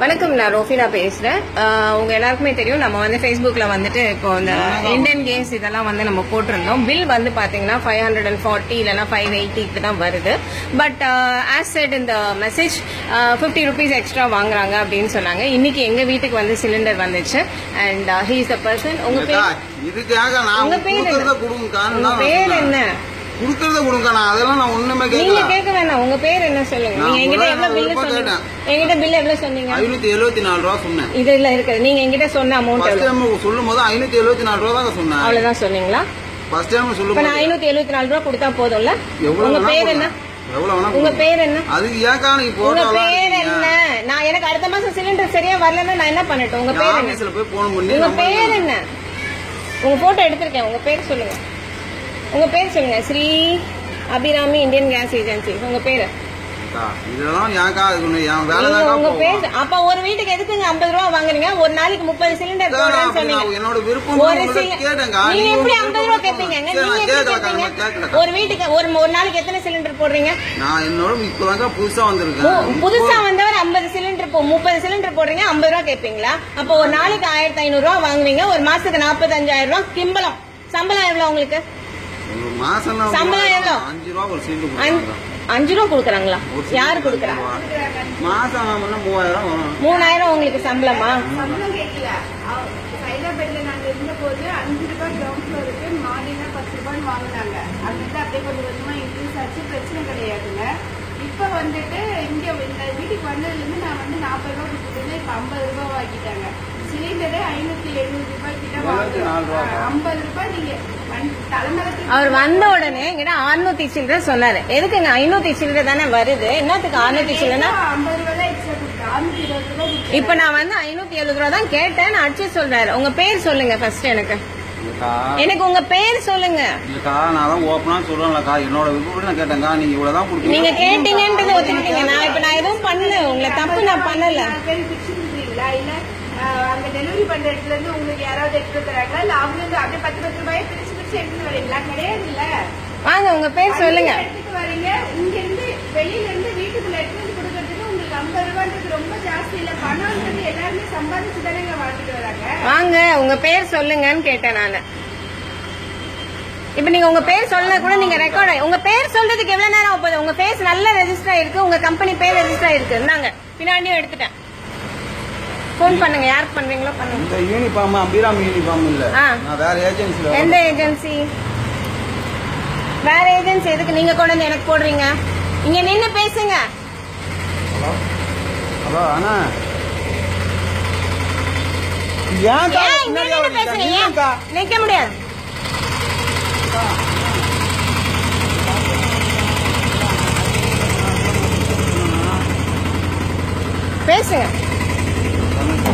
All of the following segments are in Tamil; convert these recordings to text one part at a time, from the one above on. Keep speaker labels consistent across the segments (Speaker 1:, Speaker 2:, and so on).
Speaker 1: வணக்கம் நான் ரோஃபினா பேசுறேன். ஆஹ் உங்க எல்லாருக்குமே தெரியும் நம்ம வந்து ஃபேஸ்புக்ல வந்துட்டு இப்போ இந்த இந்தியன் கேம்ஸ் இதெல்லாம் வந்து நம்ம போட்டிருந்தோம். பில் வந்து பாத்தீங்கன்னா ஃபைவ் ஹண்ட்ரட் அண்ட் ஃபார்ட்டி இல்லைனா ஃபைவ் எயிட்டிக்கு தான் வருது. பட் ஆஸ் செட் இந்த மெசேஜ் ஃபிஃப்டி ருபீஸ் எக்ஸ்ட்ரா வாங்குறாங்க அப்படின்னு சொன்னாங்க. இன்னைக்கு எங்க வீட்டுக்கு வந்து சிலிண்டர் வந்துச்சு. And he is the person உங்க
Speaker 2: அக்கா,
Speaker 1: பேர்?
Speaker 2: இதுக்காக நான்
Speaker 1: உங்க பேர் என்ன?
Speaker 2: கொடுக்கறத கொடுங்கக்கான்னு
Speaker 1: உங்க
Speaker 2: தான் நான்
Speaker 1: பேர்
Speaker 2: சொன்னேன்.
Speaker 1: என்ன
Speaker 2: கொடுக்கறத கொடுங்க நான் அதெல்லாம் நான் ஒண்ணுமே
Speaker 1: நீங்க
Speaker 2: கேட்கல
Speaker 1: கேட்க வேணாம் உங்க பேர் என்ன சொல்லுங்க?
Speaker 2: நான்
Speaker 1: நீங்க என்கிட்ட எவ்வளவு பில்லு
Speaker 2: ரூபாய்
Speaker 1: சொன்னீங்க?
Speaker 2: கேட்டேன்.
Speaker 1: என்கிட்ட பில் எவ்வளவு சொன்னீங்க?
Speaker 2: ஐநூத்தி எழுபத்தி நாலு ரூபா சொன்னேன்.
Speaker 1: இதுல இருக்குது. நீங்க என்கிட்ட சொன்ன அமௌண்ட்
Speaker 2: ஃபர்ஸ்ட்
Speaker 1: எவ்வளவு?
Speaker 2: டைம் சொல்லும் போது ஐநூத்தி எழுபத்தி நாலு ரூபா தான் சொன்னேன்.
Speaker 1: அவ்வளவுதான் சொன்னீங்களா?
Speaker 2: ஃபர்ஸ்ட் டைம் சொல்லும்
Speaker 1: இப்ப
Speaker 2: போது
Speaker 1: நான் ஐநூத்தி எழுபத்தி நாலு ரூபா கொடுத்தா போதும்ல?
Speaker 2: எவ்வளவு
Speaker 1: உங்க
Speaker 2: வேணா
Speaker 1: பேர் என்ன.
Speaker 2: எவ்வளவு வேணா
Speaker 1: உங்க. பேர் என்ன?
Speaker 2: அதுக்கு ஏக்கா நீ
Speaker 1: உங்க பேர் என்ன? நான் எனக்கு அடுத்த மாசம் சிலிண்டர் சரியா வரலன்னா நான் என்ன பண்ணட்டும்? உங்க பேர் என்ன?
Speaker 2: ஆபீஸ்ல போய் போன் பண்ணி
Speaker 1: உங்க
Speaker 2: நம்ம
Speaker 1: பேர் என்ன? உங்க போட்டோ எடுத்திருக்கேன். உங்க பேர் சொல்லுங்க. உங்க பேர் சொல்லுங்க. Sri Abirami Indian gas agency. உங்க பேரு?
Speaker 2: இதெல்லாம் இருக்கணும் என் வேலை
Speaker 1: உங்க பேர்
Speaker 2: போகும்
Speaker 1: அப்ப ஒரு வீட்டுக்கு எதுக்குங்க ஐம்பது ரூபா வாங்குறீங்க? ஒரு நாளைக்கு முப்பது சிலிண்டர் போடுறேன்னு சொன்னீங்க.
Speaker 2: என்னோட விருப்பம்
Speaker 1: ஒரு நீங்க எப்படி ஐம்பது ரூபா கேட்பீங்க நீங்க. ஒரு வீட்டுக்கு ஒரு ஒரு நாளைக்கு எத்தனை சிலிண்டர் போடுறீங்க?
Speaker 2: நான் என்னோட இப்பதாங்க புதுசா
Speaker 1: ஓ,
Speaker 2: வந்திருக்கேன்
Speaker 1: புதுசா வந்தவர் ஐம்பது சிலிண்டர் போ முப்பது சிலிண்டர் போடுறீங்க ஐம்பது ரூபா கேட்பீங்களா அப்போ ஒரு நாளைக்கு ஆயிரத்தி ஐநூறு ரூபா வாங்குவீங்க ஒரு மாசத்துக்கு நாற்பத்தஞ்சாயிரம் ரூபா கிம்பளம். சம்பளம் எவ்வளவு உங்களுக்கு? சம்பளம் எவ்வளோ?
Speaker 2: அஞ்சு ரூபா ஒரு சீட்டு
Speaker 1: அஞ்சு- ரூபா கொடுக்குறாங்களா? யாரு கொடுக்குறா?
Speaker 2: ரூபா. மாசம் மூவாயிரம்
Speaker 1: மூணாயிரம் உங்களுக்கு சம்பளமா?
Speaker 3: இப்ப வந்துட்டு இங்க இந்த வீட்டுக்கு வந்ததுல இருந்து நான் வந்து நாற்பது ரூபாய் கொடுத்துட்டு இப்ப ஐம்பது ரூபாய் வாங்கிட்டாங்க. சிலிண்டரே ஐநூத்தி எழுநூறு ரூபாய் கிட்ட
Speaker 2: எழுபத்தி நாலு ரூபா.
Speaker 3: வாங்குறோம் ஐம்பது ரூபாய் நீங்க தலைமையில
Speaker 1: அவர் வந்த உடனே என்கிட்ட அறுநூத்தி சில்லற சொன்னாரு. எதுக்குங்க ஐநூத்தி சில்லற தானே வருது? என்னத்துக்கு அறுநூத்தி சில்லறனா இப்ப நான் வந்து ஐநூத்தி எழுபது ரூபா தான் கேட்டேன். நான் அடிச்சு சொல்றாரு. உங்க பேர் சொல்லுங்க ஃபர்ஸ்ட் எனக்கு. எனக்கு உங்க பேர் சொல்லுங்க.
Speaker 2: இல்லக்கா, நான் தான் ஓப்பனா சொல்றேன்லக்கா, என்னோட விருப்பப்படி நான் கேட்டேன்க்கா, நீங்க இவ்வளவுதான் கொடுத்தீங்க.
Speaker 1: நீங்க கேட்டீங்கன்றத ஒத்துக்கிட்டீங்க. நான் இப்ப நான் எதுவும் பண்ணல. உங்களை தப்பு நான் பண்ணல.
Speaker 3: அங்க டெலிவரி பண்ற இடத்துல இருந்து உங்களுக்கு யாராவது எடுத்து தராங்களா இல்ல அவங்க வந்து அப்படியே பத்து பத்து ரூபாயை பிரிச்சு பிரிச்சு எடுத்துட்டு வரீங்களா? கிடையாது இல்ல
Speaker 1: வாங்க உங்க பேர் சொல்லுங்க.
Speaker 3: எடுத்துட்டு வரீங்க. இங்க இருந்து வெளியில இருந்து வீட்டுக்குள்ள எடுத்து வந்து கொடுக்கறதுக்கு உங்களுக்கு ஐம்பது ரூபான்றது ரொம்ப ஜாஸ்தி இல்ல. பணம்ன்றது எல்லாருமே சம்பாதிச்சு தானேங்க வாங்கிட்டு வராங்க.
Speaker 1: வாங்க உங்க பேர் சொல்லுங்கன்னு கேட்டேன் நானு. இப்ப நீங்க உங்க பேர் சொல்ல கூட நீங்க ரெக்கார்ட் உங்க பேர் சொல்றதுக்கு எவ்வளவு நேரம் போகுது? உங்க பேர் நல்ல ரெஜிஸ்டர் ஆயிருக்கு உங்க கம்பெனி பேர் ரெஜிஸ்டர் ஆயிருக்கு. இருந்தாங்க பின்னாடியும் எடுத்துட்டேன். ஃபோன் பண்ணுங்க யாருக்கு பண்றீங்களோ பண்ணுங்க.
Speaker 2: இந்த யூனிஃபார்ம் அபிராமி யூனிஃபார்ம் இல்ல. நான் வேற ஏஜென்சில
Speaker 1: எந்த ஏஜென்சி வேற ஏஜென்சி எதுக்கு? நீங்க கொண்டு வந்து எனக்கு போடுறீங்க. இங்க நின்னு பேசுங்க.
Speaker 2: ஹலோ? அண்ணா.
Speaker 1: ஏன். நிக்க முடியாது பேசுங்க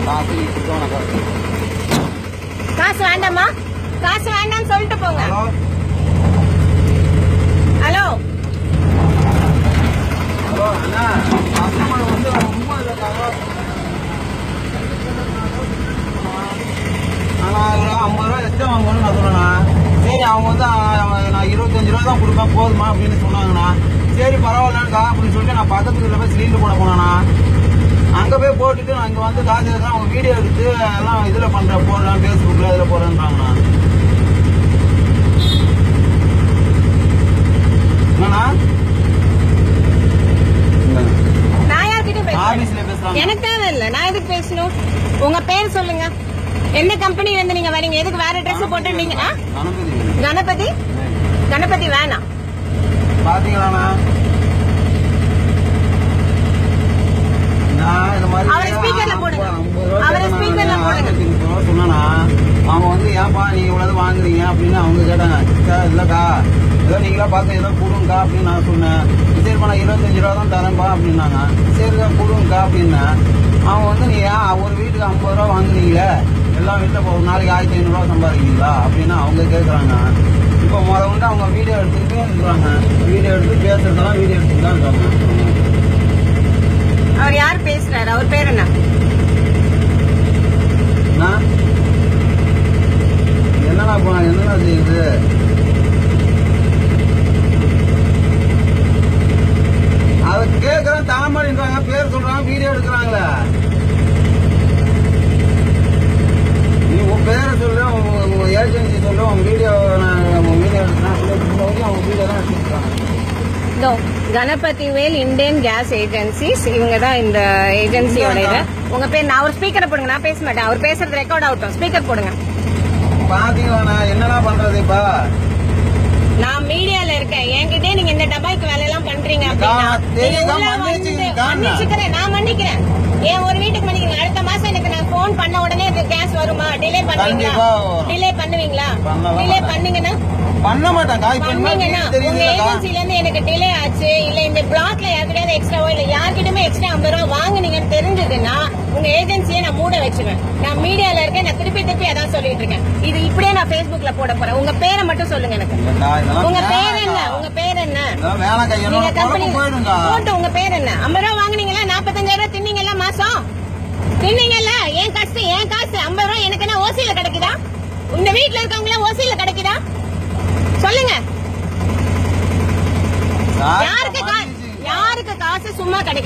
Speaker 2: காசு நீ கொடுத்தவனக்கா.
Speaker 1: காசு வேண்டாமா காசு வேண்டாம்னு சொல்லிட்டு போங்க.
Speaker 2: ஹலோ? ஐம்பது ரூபா எக்ஸ்ட்ரா வாங்கணும்னு நான் சொன்னேண்ணா சரி அவங்க வந்து நான் இருபத்தஞ்சு ரூபா தான் கொடுப்பேன் போதுமா அப்படின்னு சொன்னாங்கண்ணா. சரி பரவாயில்லக்கா அப்படின்னு சொல்லிட்டு நான் பக்கத்து வீட்டில் போய் சிலிண்டர் போட போனேண்ணா. அங்கே போய் போட்டுட்டு இங்கே வந்து காசு எடுத்து அவங்க வீடியோ எடுத்து எல்லாம் இதில் பண்ணுறேன் போடுறேன் ஃபேஸ்புக்கில் இதில் போடுறேன்றாங்கண்ணா. என்னண்ணா?
Speaker 1: எனக்கு தேவை இல்ல. நான் எதுக்கு பேசணும்? உங்க பேர் சொல்லுங்க. எந்த கம்பெனில இருந்து நீங்க வரீங்க? எதுக்கு வேற ட்ரெஸ் போட்டு நீங்க?
Speaker 2: கணபதி
Speaker 1: கணபதி வேணாம்.
Speaker 2: பாத்தீங்களாண்ணா நான் இந்த மாதிரி
Speaker 1: அவரை speakerல போடுங்க.
Speaker 2: ஐம்பது ரூபா
Speaker 1: அவரை
Speaker 2: நான்
Speaker 1: போடுங்க.
Speaker 2: சொன்னேனா அவங்க வந்து ஏன்பா நீங்க இவ்வளவு வாங்குறீங்க? அப்படின்னு அவங்க கேட்டாங்க. சார் இல்லக்கா ஏதோ நீங்களா பார்த்து ஏதோ கொடுங்கக்கா அப்படின்னு நான் சொன்னேன். சரிப்பா நான் இருபத்தஞ்சு ரூபா தான் தரேன்ப்பா அப்படின்னாங்க. சரிக்கா கொடுங்கக்கா அப்படின்னேன். அவங்க வந்து நீ ஏன் ஒரு வீட்டுக்கு ஐம்பது ரூபா வாங்குறீங்களே எல்லா வீட்டில் ஒரு நாளைக்கு ஆயிரத்தி ஐநூறுரூவா சம்பாதிக்கிறீங்களா? அப்படின்னு அவங்க கேட்குறாங்க இப்போ முத வந்து அவங்க வீடியோ எடுத்துக்கிட்டே இருக்கிறாங்க. வீடியோ எடுத்து பேசுறதெல்லாம் வீடியோ எடுத்துட்டு தான் இருக்காங்க.
Speaker 1: அவர் யார் பேசுறாரு? அவர் பேர் என்ன?
Speaker 2: என்னடா என்னண்ணா இப்போ என்னண்ணா செய்யுது?
Speaker 1: Ganapathi Vel Indian gas agencies இவங்க தான் இந்த ஏஜென்சியோட இது உங்க பேர் நான் ஒரு ஸ்பீக்கரை போடுங்க நான் பேச மாட்டேன். அவர் பேசுறது ரெக்கார்ட் ஆகட்டும் ஸ்பீக்கர் போடுங்க.
Speaker 2: பாத்தீங்களா என்னடா பண்றது இப்ப?
Speaker 1: நான் மீடியால இருக்கேன். என்கிட்டே நீங்க இந்த டபாய்க்கு வேலை எல்லாம் பண்றீங்க மன்னிச்சுக்கிறேன். நான் மன்னிக்கிறேன். ஏன் ஒரு வீட்டுக்கு மன்னிக்கிறேன். அடுத்த மாசம் எனக்கு நான் ஃபோன் பண்ண உடனே கேஸ் வருமா? டிலே பண்ணுவீங்களா. டிலே பண்ணுவீங்களா? டிலே. பண்ணீங்கன்னா
Speaker 2: பண்ண மாட்டாங்க. இப்ப
Speaker 1: உங்க இருந்து எனக்கு டிலே ஆச்சு. இல்ல இந்த பிளாக்ல யாருக்கிட்ட எக்ஸ்ட்ராவோ இல்ல யார்கிட்டயுமே எக்ஸ்ட்ரா ஐம்பது ரூபா வாங்குனீங்கன்னு தெரிஞ்சதுன்னா உங்க ஏஜென்சியை நான் மூட வச்சிருவேன். நான் மீடியால இருக்கேன். நான் திருப்பி திருப்பி அதான் சொல்லிட்டு இருக்கேன். இது இப்படியே நான் Facebookல போட போறேன். உங்க பேரை மட்டும் சொல்லுங்க எனக்கு. உங்க பேர் என்ன. உங்க பேர் என்ன? நீங்க கம்பெனி போட்டு உங்க பேர் என்ன? ஐம்பது ரூபா வாங்குனீங்களா? நாற்பத்தஞ்சாயிரம் ரூபா தின்னீங்கல்ல? மாசம். தின்னீங்கல்ல? ஏன் காசு? ஏன் காசு? ஐம்பது ரூபா எனக்கு என்ன ஓசியில கிடைக்குதா? இந்த வீட்ல இருக்கவங்கள ஓசியில கிடைக்குதா சொல்லுங்க.
Speaker 2: யாருக்கு
Speaker 1: யாருக்கு காசு சும்மா கிடைக்குது?